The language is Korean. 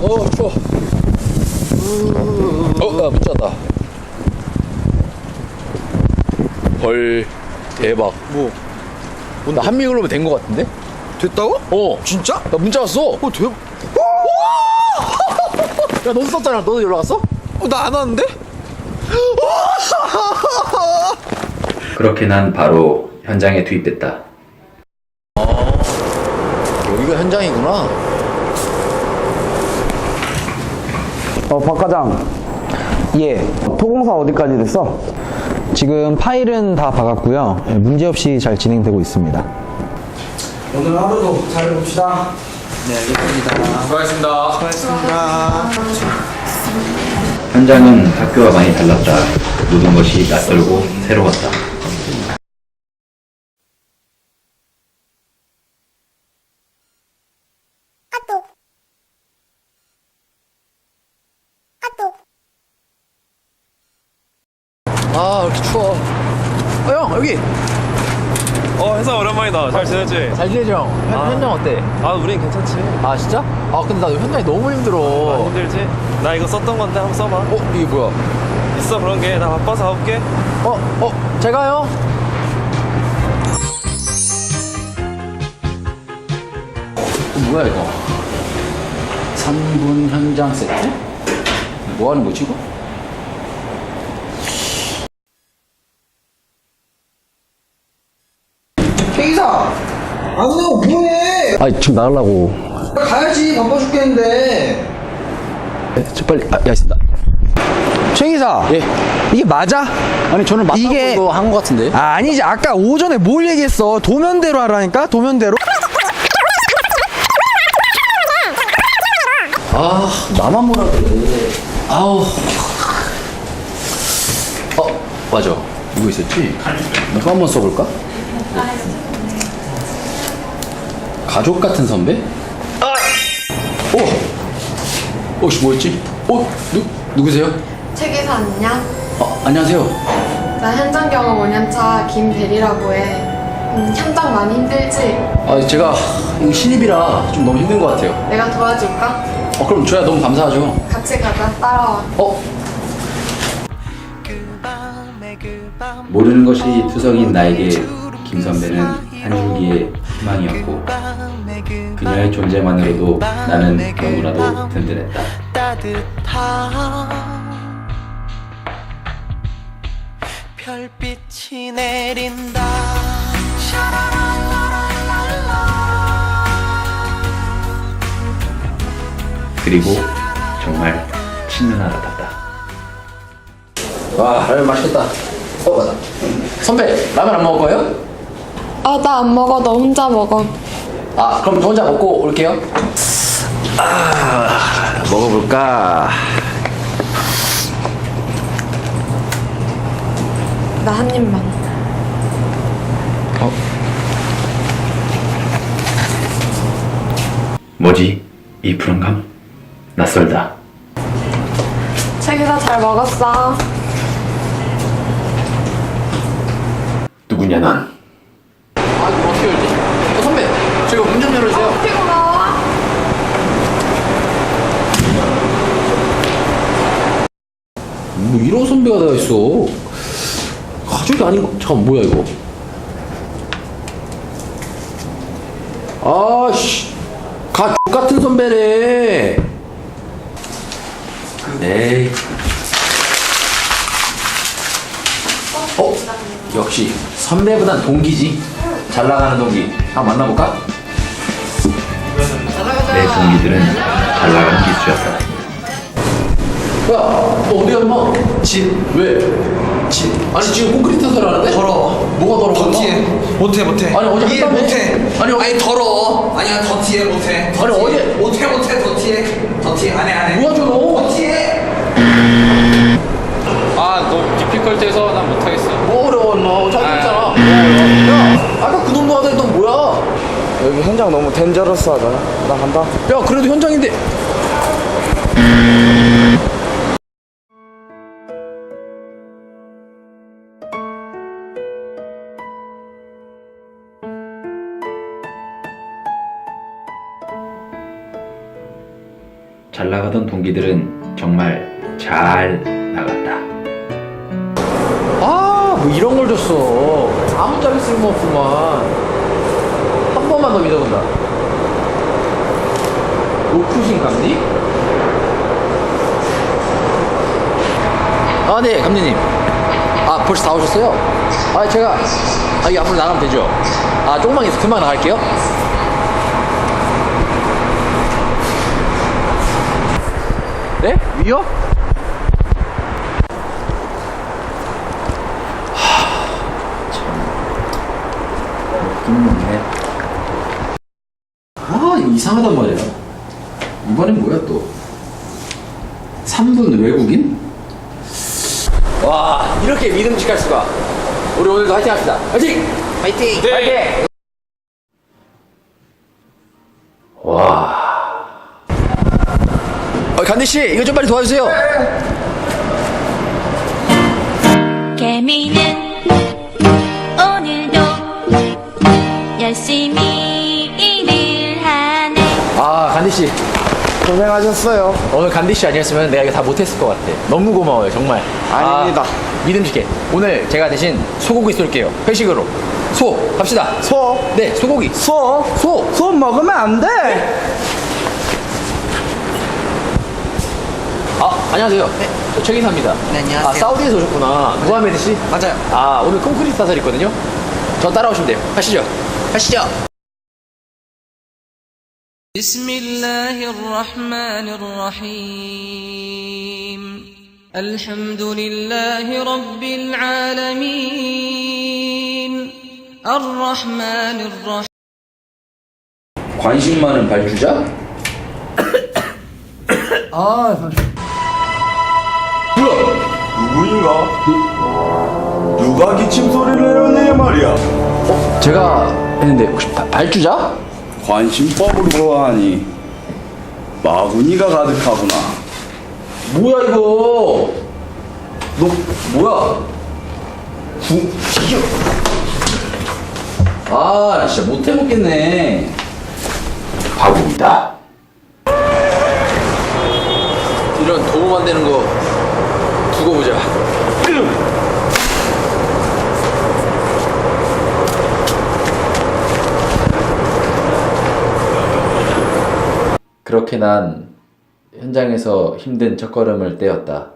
어 추워 어 나 미쳤다 헐 대박 뭐? 나 한미글로브 된거 같은데? 됐다고? 어 진짜? 나 문자 왔어 어, 대... 야 너도 썼잖아 너도 연락 왔어? 어, 나 안 왔는데? 그렇게 난 바로 현장에 투입됐다. 여기가 현장이구나 어, 박 과장. 예. 토공사 어디까지 됐어? 지금 파일은 다 박았고요. 예, 문제없이 잘 진행되고 있습니다. 오늘 하루도 잘해봅시다. 현장은 학교와 많이 달랐다. 모든 것이 낯설고 새로웠다. 아 이렇게 추워 어 형 여기 어 회사 오랜만이다 잘 지내지? 잘 지내죠 형? 현, 아. 현장 어때? 아 우린 괜찮지 아 진짜? 아 근데 나 현장이 너무 힘들어 힘들지? 나 이거 썼던 건데 한번 써봐 어 이게 뭐야 있어 그런 게 나 바빠서 가볼게 어? 어? 제가요? 뭐야 이거 3분 현장 세트? 뭐 하는 거지 이거? 케이사! 안 내고 뭐해? 아, 지금 나가려고. 가야지, 바빠 죽겠는데. 저 빨리, 아, 야, 있습니다. 최 기사. 예 이게 맞아? 아니 저는 맞다고 이게- 이거 한거 같은데 아, 아니지. 아까 오전에 뭘 얘기했어? 도면대로 하라니까? 도면대로? 아 나만 뭐라 그래 아우 어 맞아 이거 있었지? 이거 한번 써볼까? 가족 같은 선배? 아! 오! 어씨 뭐였지? 어? 누, 누구세요? 최 기사 안녕. 어, 안녕하세요 나 현장 경험 5년차 김대리라고 해. 음, 현장 많이 힘들지? 아 제가 이거 신입이라 좀 너무 힘든 것 같아요 내가 도와줄까? 어 그럼 저야 너무 감사하죠 같이 가자. 따라와. 어? 모르는 것이 투성인 나에게 김 선배는 한 줄기의 희망이었고 그녀의 존재만으로도 나는 너무나도 든든했다. 별빛이 내린다 그리고 정말 친누나 같았다. 와 라면 맛있겠다 어 맞아 선배 라면 안 먹을 거예요? 아, 나 안 먹어. 너 혼자 먹어. 아 그럼 저 혼자 먹고 올게요 아 먹어볼까 나 한 입만. 뭐지? 이 푸른감? 낯설다. 최 기사 잘 먹었어. 누구냐 넌? 아 이거 어떻게 열지? 어 선배 저 이거 문 좀 열어주세요 피곤하. 선배가 다 있어. 가족이 아닌 거 잠깐 뭐야 이거? 아씨 가 같은 선배네. 에이. 어 역시 선배보단 동기지. 잘 나가는 동기. 한번 만나볼까? 내 동기들은 잘 나가는 기수였다. 야, 너 어디 갔나? 진. 왜? 진. 아니, 지금 콘크리트 설하는데? 더러워. 뭐가 더러워? 더티해. 못해, 못해. 아니, 어제 이해 했다며? 못해. 아니, 어- 아니, 더러워. 아니야, 더티해, 못해. 아니, 더티해. 어제- 못해, 못해, 더티해. 더티해, 안 해, 안 해. 뭐야, 저거? 더티해. 아너 디피컬트해서 난 못하겠어 뭐 어려워, 임마. 자기 있잖아. 뭐. 야, 아까 그 놈도 하더니 넌 뭐야? 여기 현장 너무 덴저러스하다. 나 간다. 야, 그래도 현장인데. 잘 나가던 동기들은 정말 잘 나갔다. 아, 뭐 이런 걸 줬어. 아무짝에 쓸모없구만. 한 번만 더 믿어본다. 오프신 감독? 아, 네, 감독님. 아, 벌써 다 오셨어요? 아, 제가, 아, 이 앞으로 나가면 되죠? 아, 조금만 있어. 금방 나갈게요. 네? 위요? 끝났네. 아, 이거 이상하단 말이야. 이번엔 뭐야 또? 3분 외국인? 와, 이렇게 믿음직할 수가. 우리 오늘도 화이팅 합시다. 화이팅! 화이팅! 화이팅! 간디 씨, 이거 좀 빨리 도와주세요. 개미는 오늘도 열심히 일을 하네 아, 간디 씨. 고생하셨어요. 오늘 간디 씨 아니었으면 내가 이거 다 못했을 것 같아. 너무 고마워요, 정말. 아닙니다. 아, 믿음직해. 오늘 제가 대신 소고기 쏠게요. 회식으로. 소 갑시다. 소? 네, 소고기. 소? 소. 소 먹으면 안 돼. 아, 안녕하세요. 네. 저 최기사입니다. 네, 안녕하세요. 아, 사우디에서 오셨구나. 무하메드 씨? 맞아요. 아, 오늘 콘크리트 사설 있거든요. 저 따라오시면 돼요. 가시죠. 가시죠. بسم الله الرحمن الرحيم الحمد لله رب العالمين الرحمن الرحيم 관심 많은 발주자? 누구인가? 누가 기침 소리를 내었느냐 말이야. 어, 제가 했는데 혹시 바- 발주자? 관심법으로 하니 마구니가 가득하구나. 뭐야 이거? 너 뭐야? 구 이겨. 아, 나 진짜 못 해 먹겠네. 바보이다. 이런 도움 안 되는 거 두고 보자. 그렇게 난 현장에서 힘든 첫걸음을 떼었다.